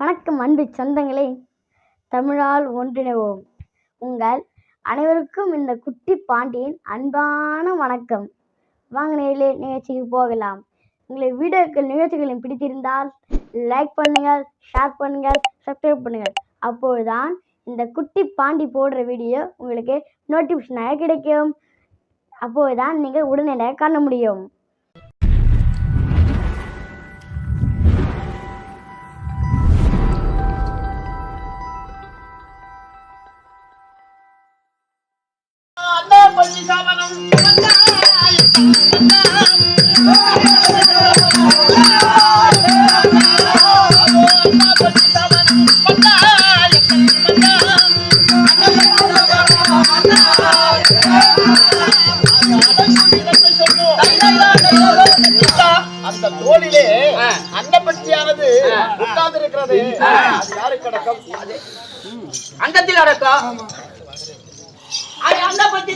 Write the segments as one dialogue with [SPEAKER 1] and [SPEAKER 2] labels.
[SPEAKER 1] வணக்கம் அன்பு சொந்தங்களே தமிழால் ஒன்றிணைவோம். உங்கள் அனைவருக்கும் இந்த குட்டி பாண்டியின் அன்பான வணக்கம். வாங்க நேரிலே நிகழ்ச்சிக்கு போகலாம். உங்களை வீடியோக்கள் நிகழ்ச்சிகளின் பிடித்திருந்தால் லைக் பண்ணுங்கள் ஷேர் பண்ணுங்கள் சப்ஸ்கிரைப் பண்ணுங்கள். அப்போதுதான் இந்த குட்டி பாண்டி போடுற வீடியோ உங்களுக்கு நோட்டிஃபிகேஷனாக கிடைக்கும். அப்போதுதான் நீங்கள் உடனடியாக காண முடியும்.
[SPEAKER 2] அந்த தோளிலே அன்னப்பட்டியானது உட்கார்ந்து இருக்கிறது அது யாருக்கு கிடக்கும்
[SPEAKER 3] அண்டத்தில் அடக்கம். அந்த பத்தி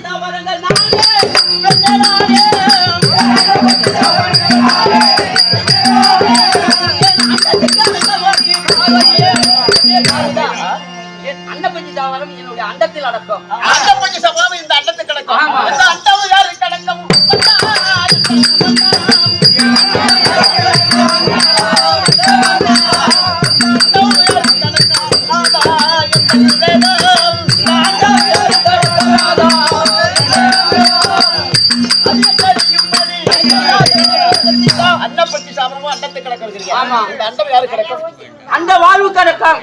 [SPEAKER 3] நானே அன்னப்பஞ்சி தாவரம் என்னுடைய அண்டத்தில் அடக்கம்.
[SPEAKER 2] அண்டப்பட்டி சபாவும் இந்த அண்டத்துக்கு கிடக்கும். அந்த அண்டமும் யாருக்கு கிடக்கும் அன்னப்பட்டி சாப்பிடவும் அண்டத்துக்கு கிடக்கும்
[SPEAKER 3] ஆமா.
[SPEAKER 2] இந்த அண்டம் யாருக்கு கிடக்கும்
[SPEAKER 3] அந்த வாழ்வு கிடக்கும்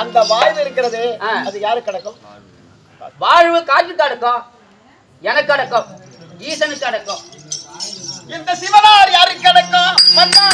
[SPEAKER 2] அந்த வாய்வு இருக்கிறது
[SPEAKER 3] ஆ.
[SPEAKER 2] அது யாரு கிடக்கும்
[SPEAKER 3] வாழ்வு காற்றுக்கு கிடக்கும் எனக்கு அடக்கம் ஈசனுக்கு
[SPEAKER 2] கிடக்கும் இந்த சிவனார் யாருக்கு கிடக்கும் மன்னா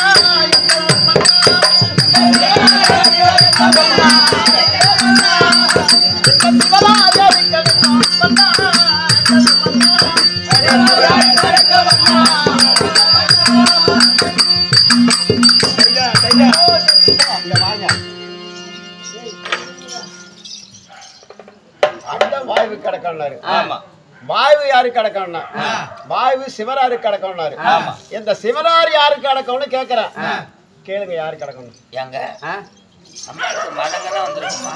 [SPEAKER 2] வாய்வு கிடக்கம்னாரு
[SPEAKER 3] ஆமா.
[SPEAKER 2] வாய்வு யாருக்கு கிடக்கம்னா வாய்வு சிவனாரு கிடக்கம்னாரு இந்த சிவனார் யாருக்கு கிடக்கும்னு கேக்குறேன் கேளுங்க யாரு கிடக்கணும்
[SPEAKER 4] ஏங்க
[SPEAKER 3] ஆ?
[SPEAKER 4] நம்மளுக்கு மடங்கெல்லாம் வந்திருக்குமா.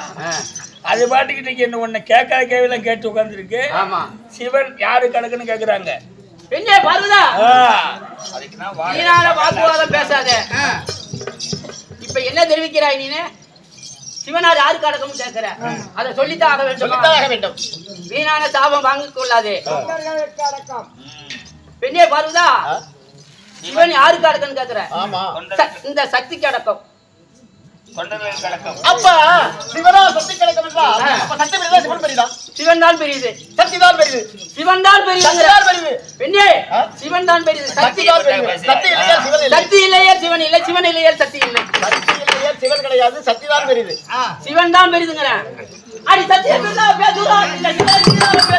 [SPEAKER 4] அது பாட்டுக்கிட்டு என்ன ஒண்ணு கேட்காத கேள்வியெல்லாம் கேட்டு உட்காந்துருக்கு
[SPEAKER 3] ஆமா.
[SPEAKER 4] சிவன் யாரு கணக்குன்னு கேக்குறாங்க?
[SPEAKER 3] பெண்ணே பருவதா?
[SPEAKER 4] அதுக்கு நான்
[SPEAKER 3] பேசாத. இப்ப என்ன தெரிவிக்கிறாய் நீனு? சிவனார் யாருக்கு அடக்கம்னு கேட்கிற அதை சொல்லித்தான் ஆக வேண்டும்?
[SPEAKER 2] சொல்லித்தாக வேண்டும்.
[SPEAKER 3] வீணான சாபம் வாங்கிக் கொள்ளாதே. பெண்ணே பருவதா
[SPEAKER 2] ஆ?
[SPEAKER 3] சிவன் யாருக்கு அடக்கம்னு கேட்கிற இந்த சக்திக்கு அடக்கம்.
[SPEAKER 2] அப்ப சிவனா சக்தி கிடக்கும் என்றால் அப்ப சக்தி பெரியதா சிவன் பெரியதா?
[SPEAKER 3] சிவன் தான் பெரியது.
[SPEAKER 2] சக்தி தான் பெரியது.
[SPEAKER 3] சிவன் தான் பெரியது. பெண்ணே? சிவன் தான் பெரியது.
[SPEAKER 2] சக்தி
[SPEAKER 3] சக்தி
[SPEAKER 2] தான் பெரியது. சக்தி இல்லையா சிவன் இல்லை.
[SPEAKER 3] சிவன் இல்லை. சிவன் இல்லையே சக்தி இல்லை.
[SPEAKER 2] சிவன் கிடையாது சக்தி தான் பெரியது.
[SPEAKER 3] சிவன் தான் பெரிதுங்கிறேன் அடி சத்தியம் பேசுறோம்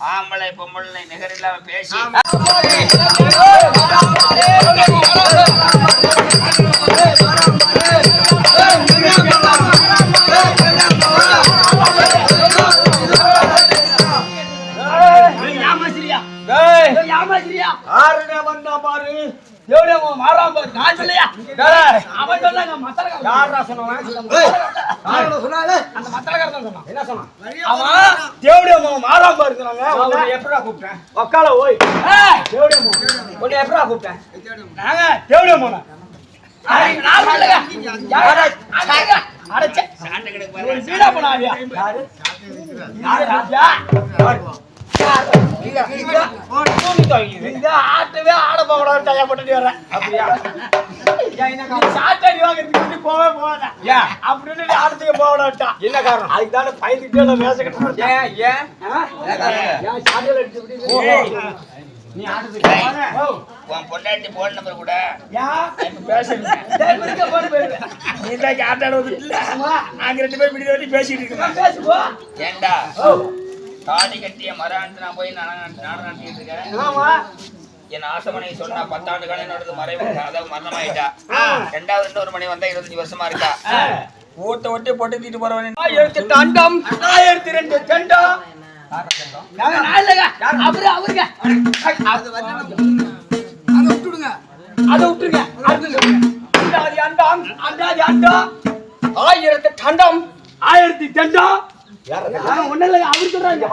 [SPEAKER 3] ஆம்பளை பொம்பளை நிகரில்லாம பேசி சாண்டை கிடக்கு பாரு. எவ்வளோ அவன் மாறாம பாரு அவன் சொன்னாங்க மத்தலக்காரன் யாரா சொன்னாங்க சொன்னாலே? அந்த மத்தலக்காரன் சொன்னான். என்ன சொன்னான்? அவன்
[SPEAKER 4] தேவடி அவன் மாறாம பாரு சொன்னாங்க கூப்பிட்டேன்? ஒக்கால ஓய். தேவடி உன்னை கூப்பிட்டேன்? நாங்க நான் சொல்லுங்க அடைச்சேன்
[SPEAKER 5] வீடா
[SPEAKER 4] யாரு? யாரு
[SPEAKER 2] ஆட்டவே ஆட போகலாம் தயா போட்டுட்டு வர்றேன் அப்படியா? சாட்டடி வாங்குறதுக்கு போவே போகாத. அப்படின்னு ஆடத்துக்கு போகலாம்ட்டா என்ன காரணம்? அதுக்கு தானே பயந்துட்டே நான் பேசிக்கிட்டு ஏன் ஏன்? அடிச்சு
[SPEAKER 6] நீ.
[SPEAKER 5] உன் பொண்டாட்டி போன் நம்பர் கூட.
[SPEAKER 4] நீ தான் ஆட்டாடுவது இல்ல நாங்க ரெண்டு பேரும் விடிய வரைக்கும் பேசிட்டு இருக்கோம்.
[SPEAKER 5] ஏண்டா. தாடி கட்டிய மரான்ட்டு நான் போய் நாடகம் நாடகம் நடத்திட்டு இருக்கேன்.
[SPEAKER 6] ஆமா.
[SPEAKER 5] என் ஆசமனை சொன்னா பத்தாண்டு காலம் என்னோடது மறைவு அதாவது மரணமாயிட்டா. ரெண்டாவது இன்னொரு மணி வந்தா இருபத்தஞ்சு வருஷமா இருக்கா?
[SPEAKER 6] ஆ.
[SPEAKER 4] ஊட்ட ஒட்டி போட்டு தீட்டு போறவன்.
[SPEAKER 6] ஆயிரத்தி அண்டம் ஆயிரத்தி ரெண்டு தெண்டம். அவரு, அவருங்க. அதை விட்டுருங்க. அண்டாதி அண்டம், அண்டாதி அண்டம், ஆயிரத்தி தண்டம், ஆயிரத்தி தெண்டம். யாங்க, ஒண்ணும் இல்லைங்க, அவரு சொல்றாங்க.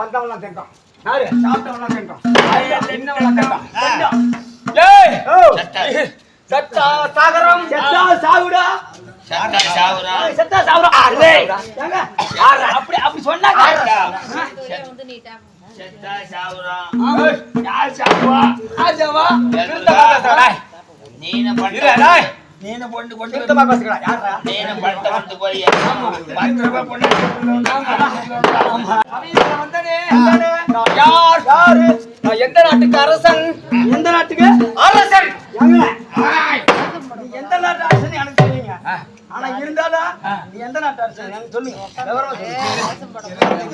[SPEAKER 6] தெண்டம். ஆயிரத்தி தின்னவன்லாம் தெண்டம். தெண்டம். ஏய்.
[SPEAKER 5] சத்தா.
[SPEAKER 6] சாகரம் செத்தா சாவுடா
[SPEAKER 5] சத்தா
[SPEAKER 6] ஏய், செத்தா சாவுடா அரே ஏங்க, யாரு? அப்படி அப்படி சொன்னாங்க
[SPEAKER 5] செத்தா
[SPEAKER 6] யார்? யார்?
[SPEAKER 5] நிறுத்தமா
[SPEAKER 6] நிறுத்தமா பேசுடா, டேய். வந்தானே, வந்தானே. நான் யார்? யாரு? நான் எந்த நாட்டுக்கு அரசன்? எந்த நாட்டுக்கு? அரசன். எந்த நாட்டு அரசன் எனக்கு தெரியுங்க. ஆனா இருந்தாலும் நீ எந்த நாட்டு எனக்கு சொல்லுங்க விவரமா சொல்லுங்க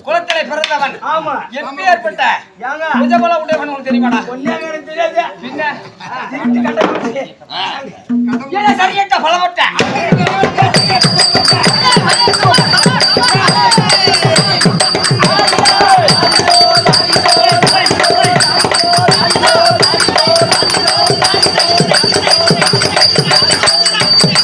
[SPEAKER 4] குளத்திலே பிறந்தவன்.
[SPEAKER 6] ஆமா.
[SPEAKER 4] எப்படி ஏற்பட்ட
[SPEAKER 6] ஏங்க
[SPEAKER 4] நிஜபல உடையவன் உனக்கு தெரியுமாடா?
[SPEAKER 6] பொண்ணாங்க எனக்கு தெரியாது.
[SPEAKER 4] பின்ன?
[SPEAKER 6] திருட்டு கட்ட குடிச்சு.
[SPEAKER 4] ஏன் சரியட்ட பலவட்ட ¡Vamos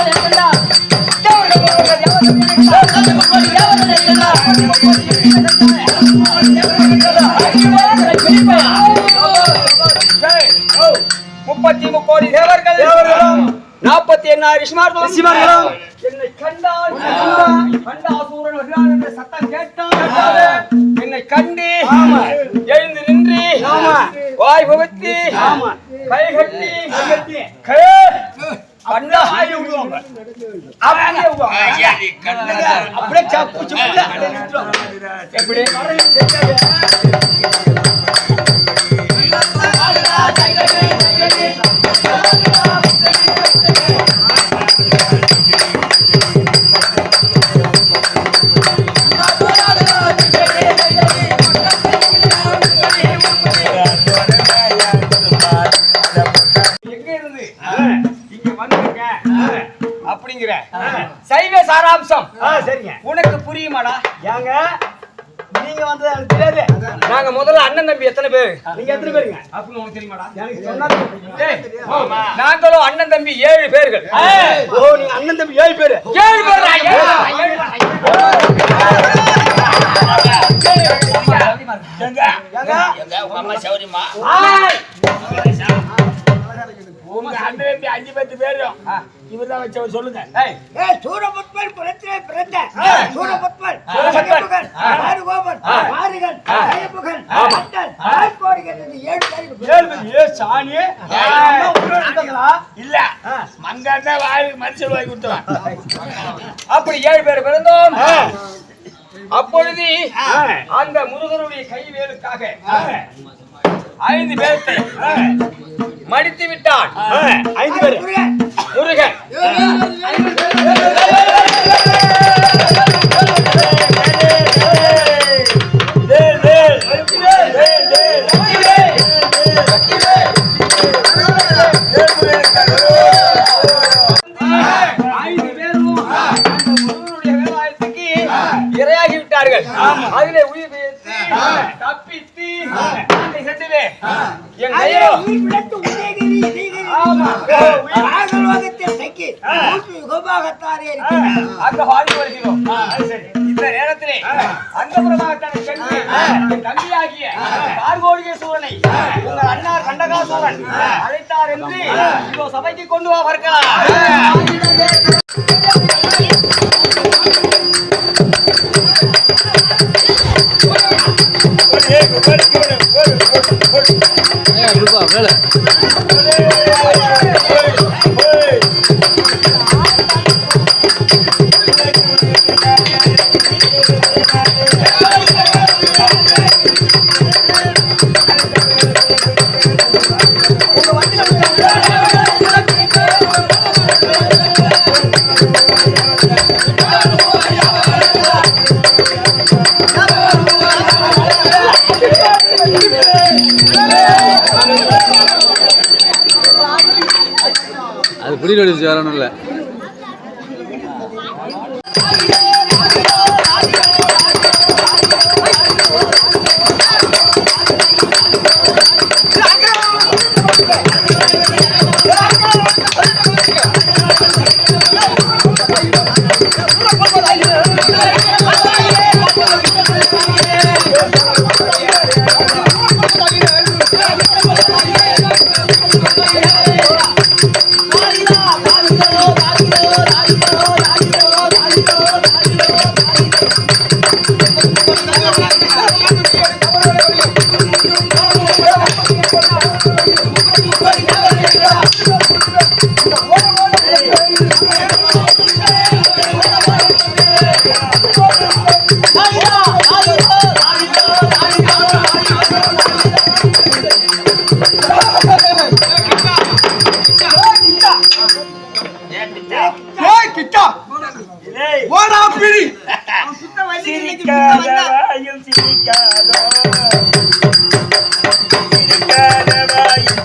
[SPEAKER 4] a முப்பத்தி முக்கோடி தேவர்கள் நாற்பத்தி எண்ணாயிரம் ரிஷிமார்களும் என்னை கண்டால் கண்டாசூரன் வருகிறான் என்ற சத்தம் கேட்டால் என்னை கண்டு. எழுந்து நின்று. வாய் புகுத்தி. கை கட்டி.
[SPEAKER 6] அப்படியே சப்பு நிறுத்துவாங்க. எப்படி?
[SPEAKER 4] அப்படிங்கிற. சைவ சாராம்சம்.
[SPEAKER 6] சரிங்க.
[SPEAKER 4] உனக்கு புரியுமாடா?
[SPEAKER 6] ஏங்க நீங்க வந்தது எனக்கு தெரியாது.
[SPEAKER 4] நாங்க முதல்ல அண்ணன் தம்பி எத்தனை பேர்?
[SPEAKER 6] நீங்க எத்தனை பேருங்க?
[SPEAKER 4] அப்படின்னு உனக்கு தெரியுமாடா?
[SPEAKER 6] எனக்கு
[SPEAKER 4] டேய், நாங்களும் அண்ணன் தம்பி ஏழு பேர்கள்.
[SPEAKER 6] ஓ நீங்க அண்ணன் தம்பி ஏழு பேரு.
[SPEAKER 4] ஏழு பேர்.
[SPEAKER 6] ஏங்க.
[SPEAKER 5] எங்க உங்க அம்மா சௌரியமா
[SPEAKER 4] உங்க அண்ணன் அஞ்சு பத்து பேரும் இவர்தான் வச்சவர் சொல்லுங்க.
[SPEAKER 3] சூரபத்மன் குலத்திலே பிறந்த. சூரபத்மன்
[SPEAKER 4] சூரபத்மன்.
[SPEAKER 3] ஆறுகோபன் ஐயப்புகன் என்று ஏழு பேருக்கு
[SPEAKER 6] ஏழு பேர். ஏ சாணி அண்ணா உயிரோட இருக்காங்களா?
[SPEAKER 4] இல்ல. மங்க வாய் மனுஷன் வாய் கொடுத்துவான் அப்படி ஏழு பேர் பிறந்தோம். அப்பொழுது அந்த முருகனுடைய கைவேலுக்காக ஐந்து பேர்த்தை மடித்து விட்டான்
[SPEAKER 6] ஐந்து பேரு.
[SPEAKER 4] முருகன்.
[SPEAKER 6] வேல், வேல். வேல், வேல்.
[SPEAKER 4] ஐந்து பேரும் அந்த முருகனுடைய வேலாயத்துக்கு இரையாகி விட்டார்கள் அதிலே உயிர் தப்பித்து என் ஆமா.
[SPEAKER 3] ஆகலோகத்தில் தைக்கி இருக்கிறார்
[SPEAKER 4] அந்த வருகிறோம் இந்த நேரத்திலே அந்தபுரமாகத்தானே சென்று தம்பியாகிய கார்கோடிகேஸ்வரனை உங்கள் அண்ணார் கண்டகாசூரன் அழைத்தார் என்று இதோ சபைக்கு கொண்டு வா பார்க்கலாம்.
[SPEAKER 3] அது புரியல அடிச்சு வேற ஒன்றும் அது
[SPEAKER 4] ஏய் கிட்டா ஓடா இல்லை. சிரிக்காதவாயும் சிரிக்காதோ சிரிக்காதவாயும்.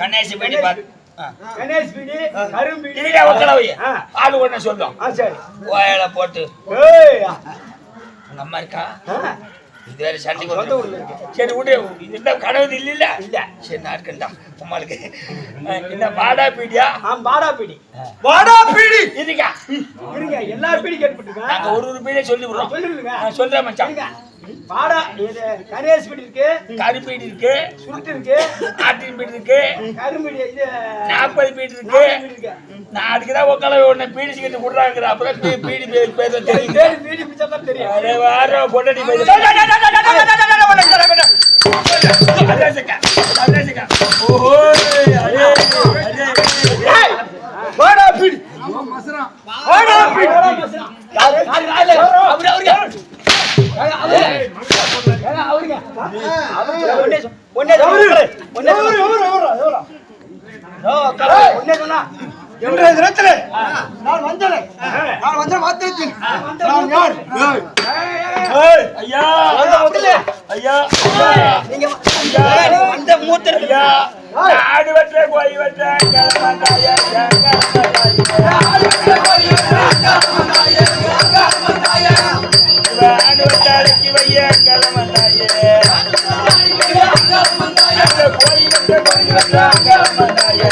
[SPEAKER 4] கணேஷ் பிடி கரும்பிடி
[SPEAKER 6] இல்லையா ஒக்கலவைய ஆளு ஒண்ணு சொல்லும்
[SPEAKER 4] ஆ சரி
[SPEAKER 6] போட்டு
[SPEAKER 4] ஏய்
[SPEAKER 6] அம்மா இருக்கா
[SPEAKER 4] ஆ,
[SPEAKER 6] இது வேற சண்டை
[SPEAKER 4] சொந்த
[SPEAKER 6] கொண்டு
[SPEAKER 4] ஊர்ல இருக்கு.
[SPEAKER 6] சரி விடு. என்ன கடவுள் இல்ல
[SPEAKER 4] இல்ல.
[SPEAKER 6] சரி நான் இருக்கேன்டா. உமாளுக்கு. என்ன பாடா பீடியா?
[SPEAKER 4] ஆ பாடா. பிடி பாடா பிடி!
[SPEAKER 6] இருக்கா
[SPEAKER 4] இருங்க எல்லா பிடி கேட்பட்டுருக்கேன்
[SPEAKER 6] நாங்க ஒரு ஒரு பீடியை சொல்லி விடுறோம்
[SPEAKER 4] சொல்லிருங்க
[SPEAKER 6] நான் சொல்றேன் மச்சான்.
[SPEAKER 4] பாடா இது கணேஷ் பிடி இருக்கு
[SPEAKER 6] கருப்பீடு இருக்கு
[SPEAKER 4] சுருட்டு இருக்கு
[SPEAKER 6] ஆட்டின் பீடு இருக்கு
[SPEAKER 4] கரும்பிடி இது
[SPEAKER 6] நாற்பது பீடு இருக்கு நான் அதுக்குதான் உட்கால உன்னை பீடி சிக்கிட்டு அப்புறம் பீ- பீடி தான் தெரியும்
[SPEAKER 4] பீடி பிச்சா தான் தெரியும்
[SPEAKER 6] அரே வார பொண்டாட்டி பேர் ஓய் அரே அரே
[SPEAKER 4] ஏய், பாடா பிடி பாடா பிடி
[SPEAKER 7] இன்றைய தினத்திலே நான் வந்தேன் நான் வந்த மாத்திரத்தில் நான் யார்
[SPEAKER 6] ஐயா ஐயா
[SPEAKER 4] நீங்க மூத்தர்.
[SPEAKER 6] ஐயா ஆடு கோழி அடக்கி வைய கிளம்பந்தாயே கோழி வெட்ட கோழி வெட்ட கிளம்பந்தாயே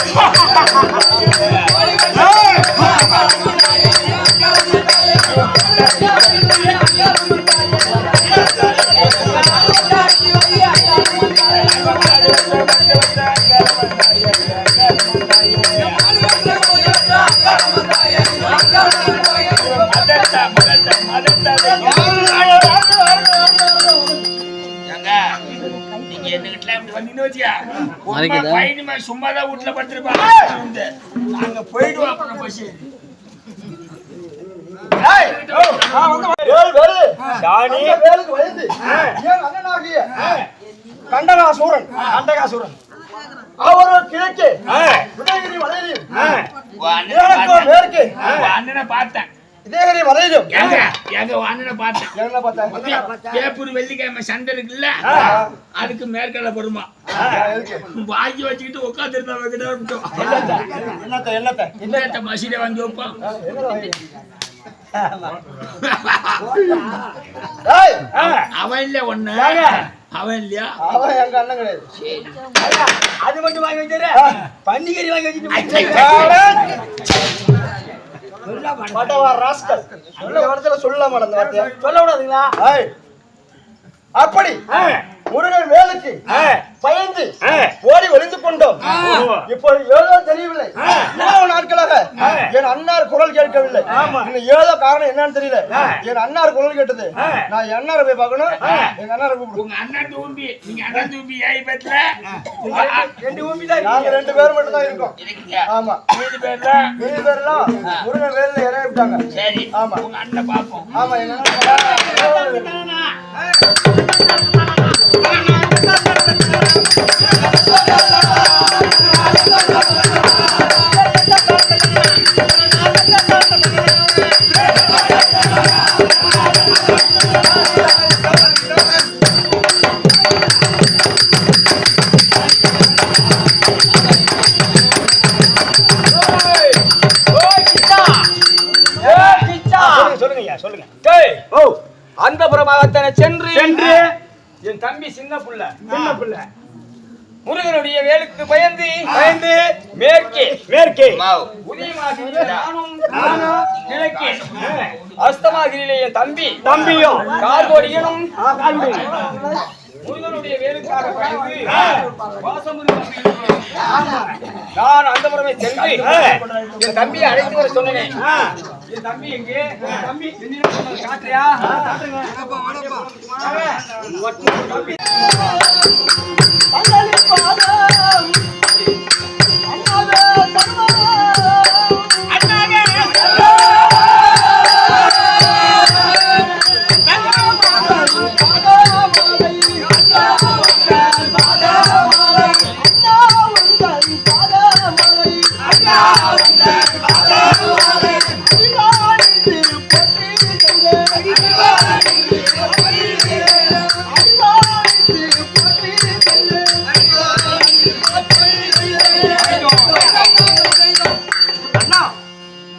[SPEAKER 6] ஏங்க, பையனுமே சும்மாதான் வீட்டுல படுத்திருப்பாங்க. நாங்க போயிடுவோம் அப்புறம் பஸ்
[SPEAKER 7] கண்டகாசூரன். கண்டகாசூரன். கிழக்கு. உதயகிரி
[SPEAKER 6] பார்த்தேன்.
[SPEAKER 7] மேற்கு.
[SPEAKER 6] உன் அண்ணனை பார்த்தேன்.
[SPEAKER 7] இதயகிரி மலையிலும்
[SPEAKER 6] ஏங்க ஏங்க உன் அண்ணனை பார்த்தேன்.
[SPEAKER 7] என்ன பார்த்தேன்?
[SPEAKER 6] வேப்பூர் வெள்ளிக்கிழமை சண்டை இருக்குல்ல அதுக்கு மேற்கடை போடுமா வாங்கி வச்சுக்கிட்டு உட்காந்துருந்தா விட்டோம்.
[SPEAKER 7] என்னத்த? என்னத்த?
[SPEAKER 6] இன்னத்த மசீதை வாங்கி வைப்போம்?
[SPEAKER 7] ஏய்,
[SPEAKER 6] அவன் இல்ல ஒண்ணு. அவன் இல்லையா?
[SPEAKER 7] அவன் எங்க அண்ணன் கிடையாது.
[SPEAKER 4] அது மட்டும் வாங்கி வச்சிரு. பன்னிக்கறி வாங்கி வச்சுட்டு
[SPEAKER 7] சொல்ல மாட்டேன்.
[SPEAKER 4] சொல்ல விடாதுங்களா?
[SPEAKER 7] ஏய், அப்படி. முருகன் வேலுக்கு பயந்து ஓடி ஒளிந்து கொண்டோம். இப்போ ஏதோ தெரியவில்லை. இவ்வளவு நாட்களாக என் அண்ணார் குரல் கேட்கவில்லை. இன்னும் ஏதோ காரணம் என்னன்னு தெரியல. என் அண்ணார் குரல் கேட்டது. நான் அண்ணாரை போய் பார்க்கணும். எங்க அண்ணாரை கூப்பிடு
[SPEAKER 6] உங்க அண்ணன் தூம்பி நீங்க அண்ணன் தூம்பி ஏய் பத்துல
[SPEAKER 4] ரெண்டு ஊம்பி தான்
[SPEAKER 7] நாங்க ரெண்டு பேரும் மட்டும் தான் இருக்கோம் ஆமா.
[SPEAKER 6] மீதி பேர்ல?
[SPEAKER 7] மீதி பேர்லாம் முருகன் வேலில் இறங்கி விட்டாங்க.
[SPEAKER 6] சரி.
[SPEAKER 7] ஆமா.
[SPEAKER 6] உங்க அண்ணன் பாப்போம்
[SPEAKER 7] ஆமா எங்க அண்ணன் சொல்லுங்க ஐயா
[SPEAKER 4] ஓ அந்த புறமாகத்தானே சென்று. சென்று. என் தம்பி சின்ன புள்ள. சின்ன புள்ள. முருகனுடைய வேலுக்கு பயந்து பயந்து மேற்கே. மேற்கே. கிழக்கே. அஸ்தமாகிரியிலே என் தம்பி. தம்பியும் கார்கோடியனும் முருகனுடைய வேலுக்காக பயந்து நான் அந்த புறமே சென்று என் தம்பியை அழைத்து வர சொன்னேன். என் தம்பி எங்கே? என் தம்பி என்னிடம் சொன்னது காட்டுறியா? காட்டுங்க அண்ணா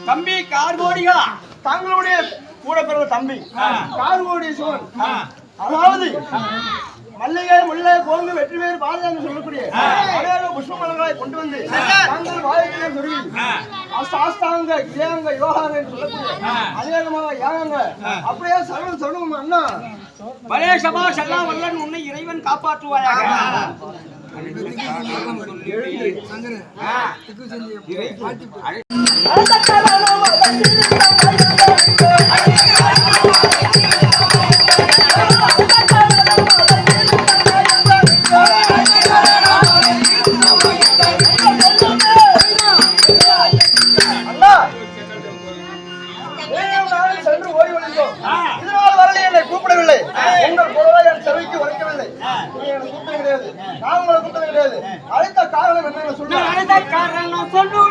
[SPEAKER 4] தம்பி கார்கோடிகளா
[SPEAKER 7] தங்களுடைய கூட பிறந்த தம்பி. கார்கோடி சோழன். அதாவது மல்லிகை முல்லை கோங்கு வெற்றி வேறு பாதுகாப்பு சொல்லக்கூடிய அநேக புஷ்ப மலர்களை கொண்டு வந்து தங்கள் வாழ்க்கையை சொருகி சாஸ்தாங்க இயங்க யோகாங்க சொல்லக்கூடிய அநேகமாக யாகங்க. அப்படியே சரணம் சொல்லணும் அண்ணா.
[SPEAKER 4] சபா செல்லா வல்லன் உன்னை இறைவன் காப்பாற்றுவாயாக.
[SPEAKER 7] அண்ணா சென்று ஓடி ஒழிந்தோம் இதனால் வரலை என்னை கூப்பிடவில்லை உங்கள் குரலை என் செவிக்கு உரைக்கவில்லை கூப்பிட கிடையாது நான் உங்களை கூப்பிட கிடையாது அழைத்த காரணம் என்னன்னு சொல்லுங்க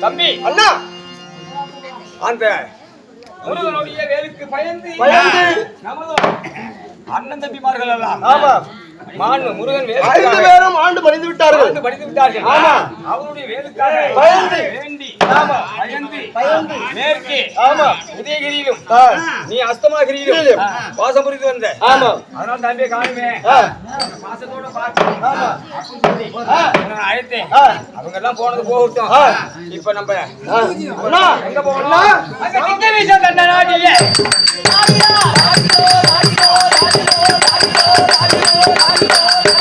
[SPEAKER 4] தம்பி.
[SPEAKER 7] அண்ணா.
[SPEAKER 4] அந்த முருகனுடைய வேலுக்கு பயந்து
[SPEAKER 7] பயந்து.
[SPEAKER 4] நமது அண்ணன் தம்பிமார்கள் எல்லாம்
[SPEAKER 7] ஆமா.
[SPEAKER 4] முருகன்
[SPEAKER 7] ஐந்து பேரும் ஆண்டு படிந்து விட்டார்கள்
[SPEAKER 4] படித்து விட்டார்கள்
[SPEAKER 7] ஆமா.
[SPEAKER 4] அவருடைய வேலுக்காக
[SPEAKER 7] பயந்து.
[SPEAKER 4] வேண்டி
[SPEAKER 7] ஆமா.
[SPEAKER 4] பயந்து
[SPEAKER 7] பயந்து.
[SPEAKER 4] மேற்கே
[SPEAKER 7] ஆமா
[SPEAKER 4] உதயகிரியிலும்
[SPEAKER 7] ஆ.
[SPEAKER 4] நீ அஸ்தமாகிரியிலும்
[SPEAKER 7] கிரியிலும்.
[SPEAKER 4] வாசம் புரிந்து வந்த
[SPEAKER 7] ஆமா.
[SPEAKER 4] அதனால தம்பியை காணுமே பார்த்து
[SPEAKER 7] ஆமா.
[SPEAKER 4] அழைத்தேன். அவங்க எல்லாம் போனது போகட்டும். இப்ப நம்ம எங்க போகணும் அங்க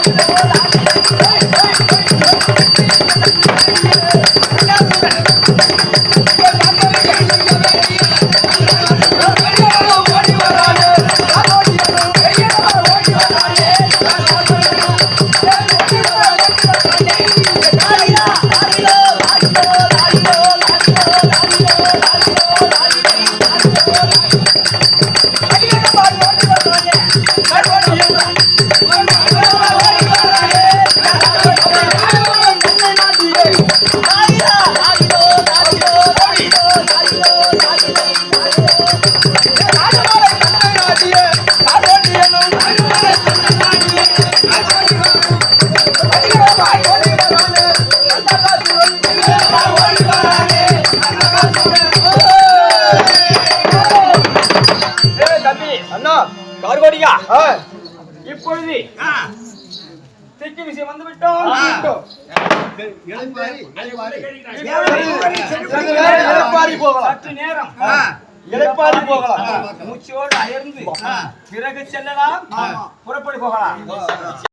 [SPEAKER 1] ஆ
[SPEAKER 4] ஏய் தம்பி அண்ணா இப்பொழுது திக்கு விஷயம் வந்து விட்டோம் போகலாம். சற்று நேரம் இளைப்பாரி போகலாம் மூச்சோடு அயர்ந்து பிறகு செல்லலாம் புறப்படி போகலாம்.